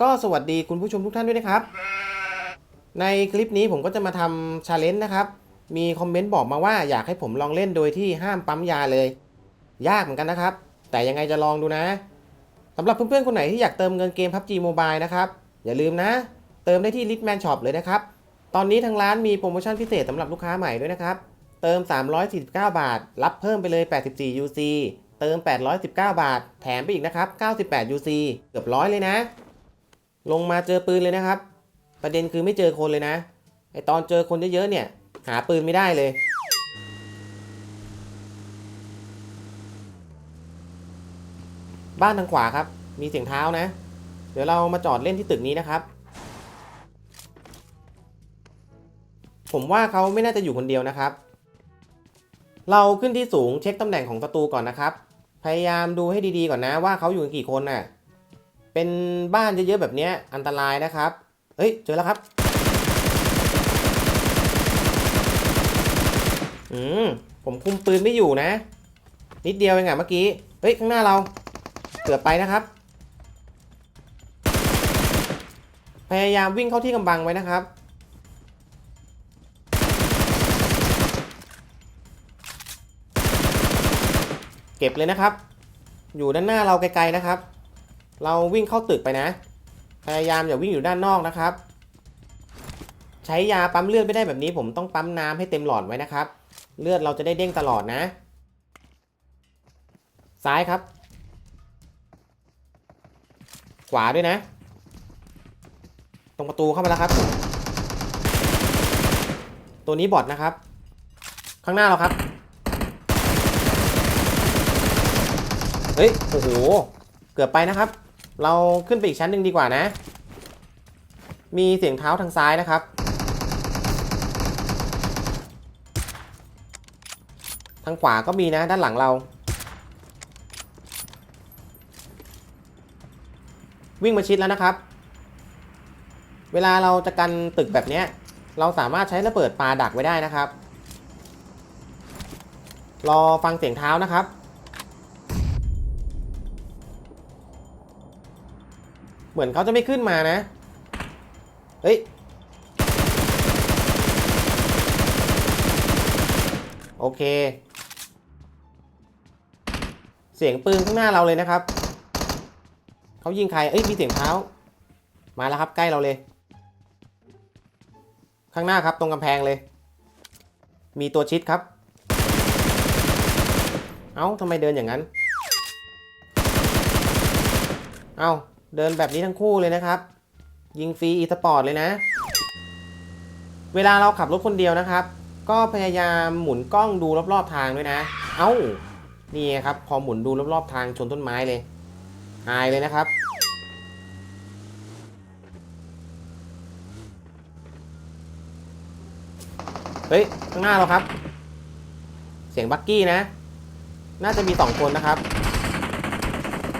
ก็สวัสดีคุณผู้ชมทุกท่านด้วยนะครับ ในคลิปนี้ผมก็จะมาทำชาเลนจ์นะครับ มีคอมเมนต์บอกมาว่าอยากให้ผมลองเล่นโดยที่ห้ามปั๊มยาเลย ยากเหมือนกันนะครับ แต่ยังไงจะลองดูนะสำหรับเพื่อนๆคนไหนที่อยากเติมเงินเกม PUBG Mobile นะครับ อย่าลืมนะ เติมได้ที่ Litman Shop เลยนะครับ ตอนนี้ทางร้านมีโปรโมชั่นพิเศษสำหรับลูกค้าใหม่ด้วยนะครับ เติม 349 บาท รับเพิ่มไปเลย 84 UC เติม 819 บาท แถมไปอีกนะครับ 98 UC เกือบร้อยเลยนะ ลงมาเจอปืนเลยนะครับ ประเด็นคือไม่เจอคนเลยนะไอตอนเจอคนเยอะๆเนี่ย หาปืนไม่ได้เลย บ้านทางขวาครับ มีเสียงเท้านะ เดี๋ยวเรามาจอดเล่นที่ตึกนี้นะครับ ผมว่าเขาไม่น่าจะอยู่คนเดียวนะครับ เราขึ้นที่สูงเช็คตำแหน่งของศัตรูก่อนนะครับ พยายามดูให้ดีๆก่อนนะว่าเขาอยู่กันกี่คนน่ะ เป็นบ้านเยอะๆแบบนี้อันตรายนะครับ เฮ้ย เจอแล้วครับ อืม ผมคุมปืนไม่อยู่นะ นิดเดียวเองอะเมื่อกี้ เฮ้ย ข้างหน้าเรา เกือบไปนะครับ พยายามวิ่งเข้าที่กำบังไว้นะครับ เก็บเลยนะครับ อยู่ด้านหน้าเราไกลๆนะครับ เราวิ่งเข้าตึกไปนะ พยายามอย่าวิ่งอยู่ด้านนอกนะครับ ใช้ยาปั๊มเลือดไม่ได้แบบนี้ ผมต้องปั๊มน้ำให้เต็มหลอดไว้นะครับ เลือดเราจะได้เด้งตลอดนะ ซ้ายครับ ขวาด้วยนะ ตรงประตูเข้ามาแล้วครับ ตัวนี้บอทนะครับ ข้างหน้าเราครับ เฮ้ย โอ้โห เกือบไปนะครับ เราขึ้นไปอีกชั้นหนึ่งดีกว่านะ มีเสียงเท้าทางซ้ายนะครับ ทางขวาก็มีนะด้านหลังเรา วิ่งมาชิดแล้วนะครับ เวลาเราจะกันตึกแบบนี้ เราสามารถใช้ระเบิดปาดักไว้ได้นะครับ รอฟังเสียงเท้านะครับ เหมือนเขาจะไม่ขึ้นมานะ เฮ้ย โอเค เสียงปืนข้างหน้าเราเลยนะครับ เขายิงใคร เอ้ย มีเสียงเท้า มาแล้วครับ ใกล้เราเลย ข้างหน้าครับ ตรงกำแพงเลย มีตัวชิดครับ เอ้าทำไมเดินอย่างนั้น เอ้า เดินแบบนี้ทั้งคู่เลยนะครับ ยิงฟรีอีสปอร์ตเลยนะ เวลาเราขับรถคนเดียวนะครับ ก็พยายามหมุนกล้องดูรอบๆทางด้วยนะ เอ้า นี่ครับ พอหมุนดูรอบๆทางชนต้นไม้เลยหายเลยนะครับ เฮ้ย ข้างหน้าเราครับ เสียงบักกี้นะ น่าจะมีสองคนนะครับ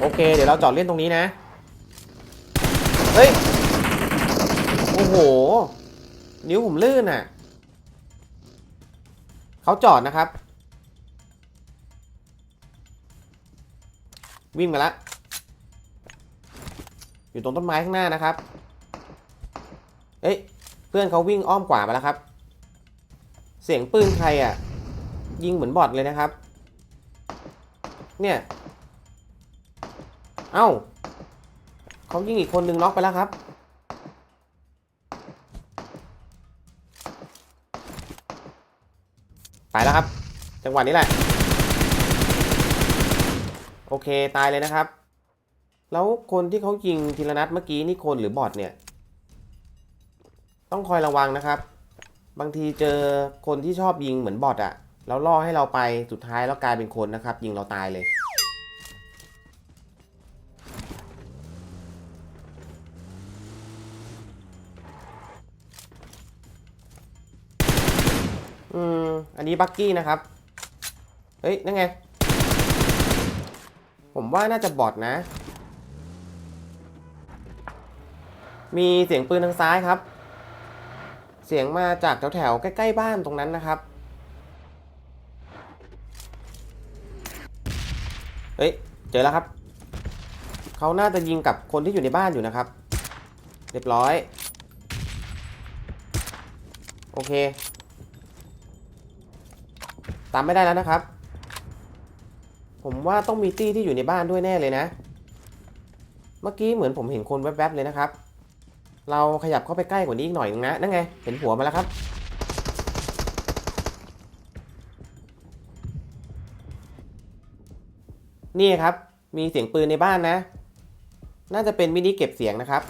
โอเค เดี๋ยวเราจอดเล่นตรงนี้นะ เฮ้ย โอ้โห นิ้วผมลื่นอะ เขาจอดนะครับ วิ่งมาแล้วอยู่ตรงต้นไม้ข้างหน้านะครับ เอ้ย เพื่อนเขาวิ่งอ้อมขวามาแล้วครับ เสียงปืนใครอะ ยิงเหมือนบอทเลยนะครับ เนี่ย เอ้า เขายิงอีกคนนึงน็อกไปแล้วครับไปแล้วครับ จังหวะนี้แหละ โอเคตายเลยนะครับ แล้วคนที่เขายิงทีละนัดเมื่อกี้นี่คนหรือบอทเนี่ย ต้องคอยระวังนะครับ บางทีเจอคนที่ชอบยิงเหมือนบอทอะแล้วล่อให้เราไปสุดท้ายแล้วกลายเป็นคนนะครับ ยิงเราตายเลย อันนี้บักกี้นะครับ เฮ้ย นั่นไง ผมว่าน่าจะบอทนะ มีเสียงปืนทางซ้ายครับ เสียงมาจากแถวๆ ใกล้ๆ บ้านตรงนั้นนะครับ เฮ้ย เจอแล้วครับ เขาน่าจะยิงกับคนที่อยู่ในบ้านอยู่นะครับ เรียบร้อย โอเค ตามไม่ได้แล้วนะครับ ผมว่าต้องมีตี้ที่อยู่ในบ้านด้วยแน่เลยนะ เมื่อกี้เหมือนผมเห็นคนแวบๆเลยนะครับ เราขยับเข้าไปใกล้กว่านี้อีกหน่อยนึงนะนั่นไง เห็นหัวมาแล้วครับ นี่ครับ มีเสียงปืนในบ้านนะ น่าจะเป็นมินิเก็บเสียงนะครับ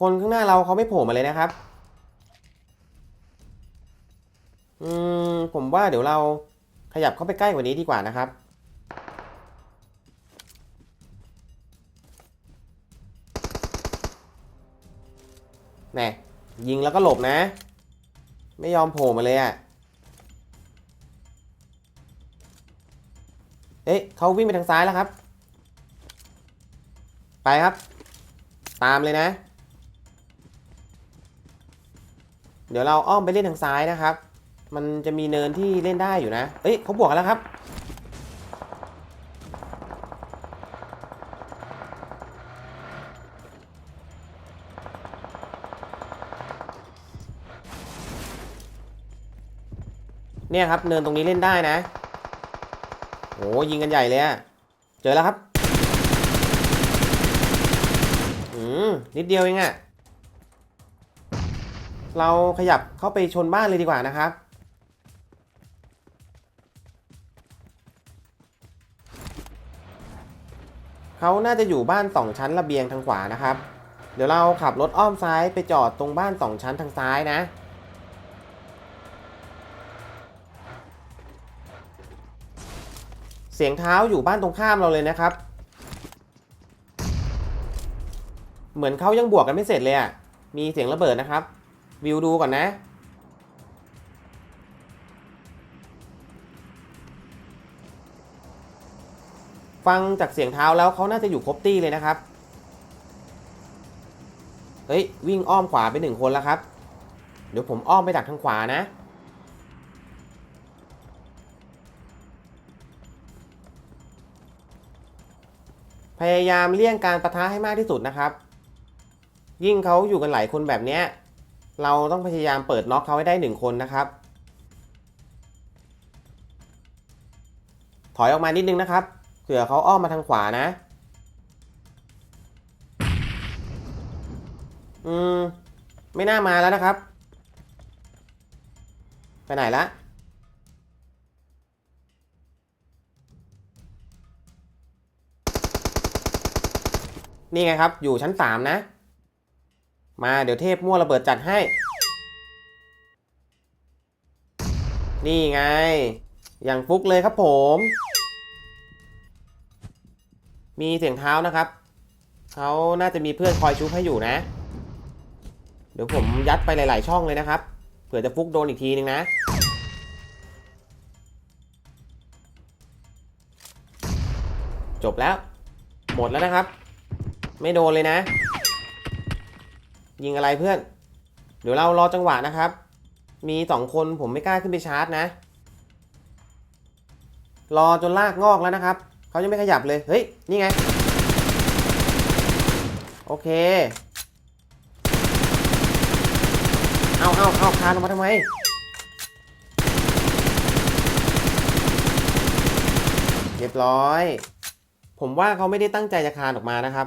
คนข้างหน้าเราเขาไม่โผล่มาเลยนะครับ อืม ผมว่าเดี๋ยวเราขยับเข้าไปใกล้กว่านี้ดีกว่านะครับ แน่ยิงแล้วก็หลบนะ ไม่ยอมโผล่มาเลยอะ่ะ เอ๊ะเขาวิ่งไปทางซ้ายแล้วครับ ไปครับ ตามเลยนะ ดี๋ยวเราอ้อมไปเล่นทางซ้ายนะครับ มันจะมีเนินที่เล่นได้อยู่นะ เอ้ยเขาบวกแล้วครับ เนี่ยครับ เนินตรงนี้เล่นได้นะโหยิงกันใหญ่เลยอะเจอแล้วครับ อืมนิดเดียวเองอะ เราขยับเข้าไปชนบ้านเลยดีกว่านะครับ เขาน่าจะอยู่บ้านสองชั้นระเบียงทางขวานะครับ เดี๋ยวเราขับรถอ้อมซ้ายไปจอดตรงบ้านสองชั้นทางซ้ายนะ เสียงเท้าอยู่บ้านตรงข้ามเราเลยนะครับ เหมือนเขายังบวกกันไม่เสร็จเลยอะ่ะ มีเสียงระเบิดนะครับ วิวดูก่อนนะ ฟังจากเสียงเท้าแล้วเขาน่าจะอยู่ครบตี้เลยนะครับ เฮ้ย วิ่งอ้อมขวาไปหนึ่งคนแล้วครับ เดี๋ยวผมอ้อมไปดักทางขวานะ พยายามเลี่ยงการประทะให้มากที่สุดนะครับ ยิ่งเขาอยู่กันหลายคนแบบเนี้ย เราต้องพยายามเปิดน็อกเขาให้ได้หนึ่งคนนะครับ ถอยออกมานิดนึงนะครับเผื่อเขาอ้อมมาทางขวานะ อืม ไม่น่ามาแล้วนะครับ ไปไหนละนี่ไงครับ อยู่ชั้นสามนะ มาเดี๋ยวเทพมั่วระเบิดจัดให้ นี่ไง อย่างฟุกเลยครับผม มีเสียงเท้านะครับเขาน่าจะมีเพื่อนคอยชุบให้อยู่นะ เดี๋ยวผมยัดไปหลาย ๆ ช่องเลยนะครับ เผื่อจะฟุกโดนอีกทีนึงนะจบแล้ว หมดแล้วนะครับ ไม่โดนเลยนะ ยิงอะไรเพื่อน เดี๋ยวเรารอจังหวะนะครับ มีสองคนผมไม่กล้าขึ้นไปชาร์จนะ รอจนลากงอกแล้วนะครับ เขายังไม่ขยับเลย เฮ้ย นี่ไง โอเค เอาเอาเอาคานออกมาทำไมเรียบร้อย ผมว่าเขาไม่ได้ตั้งใจจะคานออกมานะครับ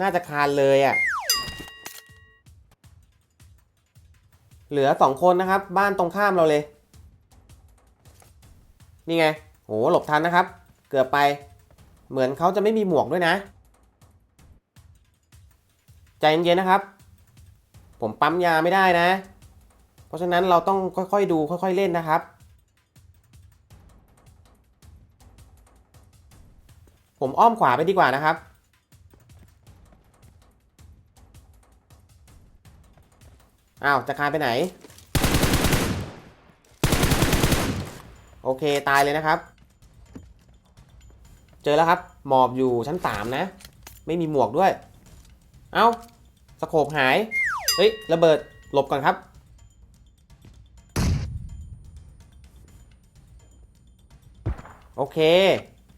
น่าจะคานเลยอะ่ะ เหลือสองคนนะครับ บ้านตรงข้ามเราเลย นี่ไงโหหลบทันนะครับ เกือบไป เหมือนเขาจะไม่มีหมวกด้วยนะ ใจเย็นๆนะครับ ผมปั๊มยาไม่ได้นะ เพราะฉะนั้นเราต้องค่อยๆดูค่อยๆเล่นนะครับ ผมอ้อมขวาไปดีกว่านะครับ อ้าวจะคานไปไหน โอเคตายเลยนะครับ เจอแล้วครับ หมอบอยู่ชั้นสามนะ ไม่มีหมวกด้วย เอ้าสโคปหาย เฮ้ยระเบิดหลบก่อนครับ โอเค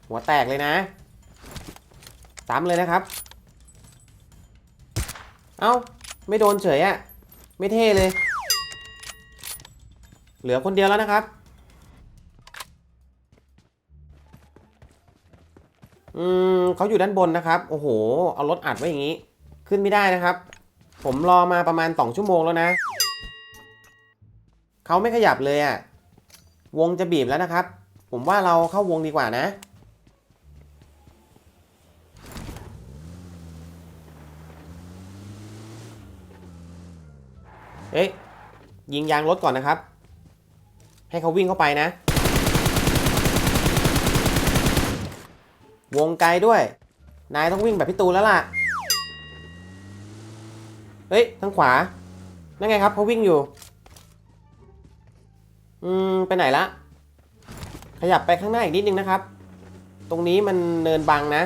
หัวแตกเลยนะซ้ำเลยนะครับ เอ้า ไม่โดนเฉยอะ ไม่เท่เลย เหลือคนเดียวแล้วนะครับ อืมเขาอยู่ด้านบนนะครับ โอ้โห เอารถอัดไว้อย่างนี้ ขึ้นไม่ได้นะครับ ผมรอมาประมาณ 2 ชั่วโมงแล้วนะ เขาไม่ขยับเลยอะ่ะ วงจะบีบแล้วนะครับ ผมว่าเราเข้าวงดีกว่านะ เอ๊ะยิงยางรถก่อนนะครับ ให้เขาวิ่งเข้าไปนะ วงไกลด้วย นายต้องวิ่งแบบพี่ตูนแล้วล่ะ เฮ้ย ทางขวา นั่นไงครับเขาวิ่งอยู่ อืม ไปไหนละ ขยับไปข้างหน้าอีกนิดนึงนะครับ ตรงนี้มันเนินบังนะ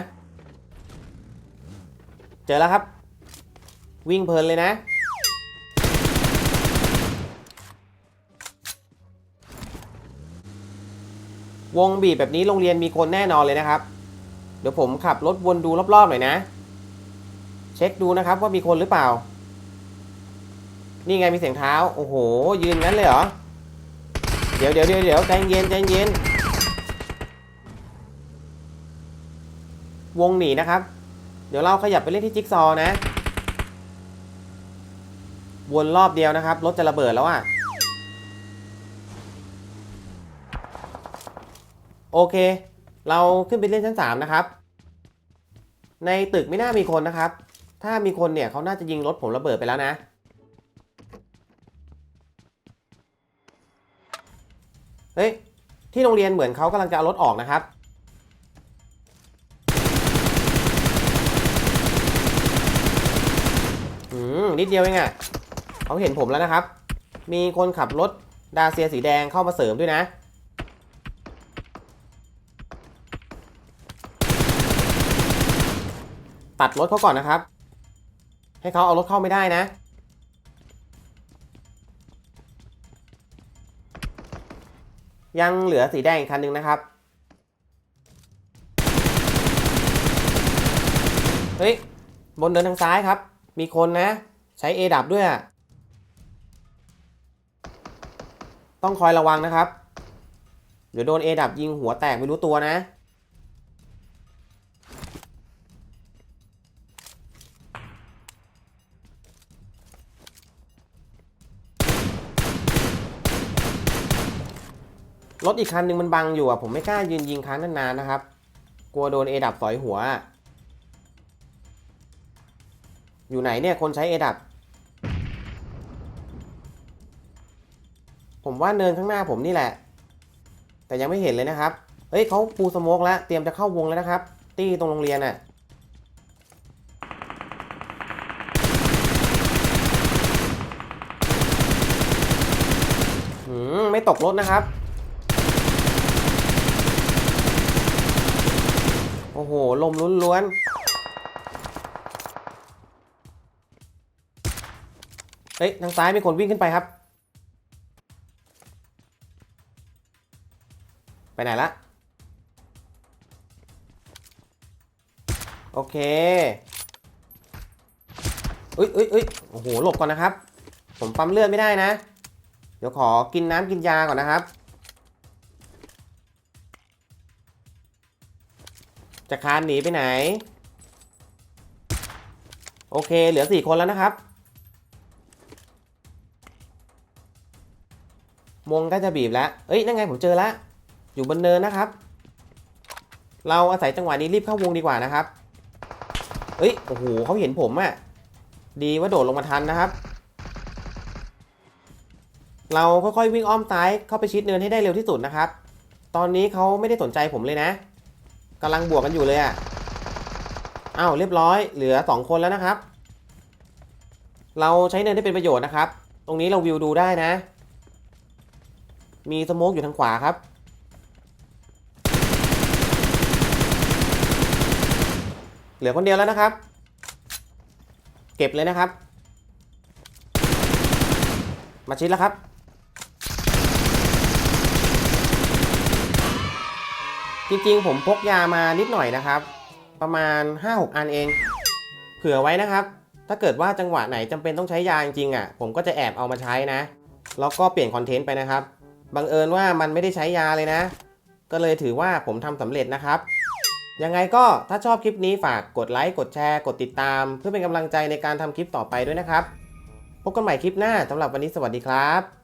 เจอแล้วครับ วิ่งเพลินเลยนะ วงบีบแบบนี้โรงเรียนมีคนแน่นอนเลยนะครับ เดี๋ยวผมขับรถวนดูรอบๆหน่อยนะ เช็คดูนะครับว่ามีคนหรือเปล่า นี่ไงมีเสียงเท้า โอ้โห ยืนงั้นเลยเหรอ เดี๋ยวเดี๋ยวเดี๋ยวเดี๋ยวใจเย็นใจเย็น วงหนีนะครับ เดี๋ยวเราขยับไปเล่นที่จิ๊กซอว์นะ วนรอบเดียวนะครับ รถจะระเบิดแล้วอะ โอเค เราขึ้นไปเล่นชั้นสามนะครับ ในตึกไม่น่ามีคนนะครับ ถ้ามีคนเนี่ยเขาน่าจะยิงรถผมระเบิดไปแล้วนะ เฮ้ย ที่โรงเรียนเหมือนเขากำลังจะเอารถออกนะครับ อืม นิดเดียวเองอะ่ะเขาเห็นผมแล้วนะครับ มีคนขับรถดาเซียสีแดงเข้ามาเสริมด้วยนะ ตัดรถเขาก่อนนะครับ ให้เขาเอารถเข้าไม่ได้นะ ยังเหลือสีแดงอีกคันหนึ่งนะครับ เฮ้ย บนเดินทางซ้ายครับ มีคนนะ ใช้ A ดับด้วย ต้องคอยระวังนะครับ เดี๋ยวโดน A ดับยิงหัวแตกไม่รู้ตัวนะ รถอีกคันหนึ่งมันบังอยู่อะผมไม่กล้ายืนยิงค้างนานๆนะครับ กลัวโดน A ดับสอยหัว อยู่ไหนเนี่ยคนใช้ A ดับผมว่าเนินข้างหน้าผมนี่แหละ แต่ยังไม่เห็นเลยนะครับ เฮ้ยเขาปูสโมกแล้ว เตรียมจะเข้าวงแล้วนะครับ ตี้ตรงโรงเรียนอะ หืม ไม่ตกรถนะครับ โอ้โหลมล้วนๆเฮ้ยทางซ้ายมีคนวิ่งขึ้นไปครับ ไปไหนละโอเคอุ้ยอุ้ยอุ้ยโอ้โหหลบก่อนนะครับ ผมปั๊มเลือดไม่ได้นะ เดี๋ยวขอกินน้ำกินยาก่อนนะครับ จะคานหนีไปไหน โอเค เหลือสี่คนแล้วนะครับ มงก็จะบีบแล้ว เอ้ย นั่นไงผมเจอแล้ว อยู่บนเนินนะครับ เราอาศัยจังหวะนี้รีบเข้าวงดีกว่านะครับ เอ้ย โอ้โหเขาเห็นผมอะดีว่าโดดลงมาทันนะครับ เราค่อยๆวิ่งอ้อมซ้ายเข้าไปชิดเนินให้ได้เร็วที่สุดนะครับ ตอนนี้เขาไม่ได้สนใจผมเลยนะ กำลังบวกกันอยู่เลยอะ่ะอ้าวเรียบร้อยเหลือ 2 คนแล้วนะครับ เราใช้เนินได้เป็นประโยชน์นะครับ ตรงนี้เราวิวดูได้นะ มีสโมกอยู่ทางขวาครับ เหลือคนเดียวแล้วนะครับ เก็บเลยนะครับ มาชิดแล้วครับ จริงๆ ผมพกยามานิดหน่อยนะครับ ประมาณ 5-6 อันเอง เผื่อไว้นะครับ ถ้าเกิดว่าจังหวะไหนจำเป็นต้องใช้ยาจริงๆอะ ผมก็จะแอบเอามาใช้นะ แล้วก็เปลี่ยนคอนเทนต์ไปนะครับ บังเอิญว่ามันไม่ได้ใช้ยาเลยนะ ก็เลยถือว่าผมทำสำเร็จนะครับ ยังไงก็ถ้าชอบคลิปนี้ฝากกดไลค์ กดแชร์ กดติดตาม เพื่อเป็นกำลังใจในการทำคลิปต่อไปด้วยนะครับ พบกันใหม่คลิปหน้าสำหรับวันนี้สวัสดีครับ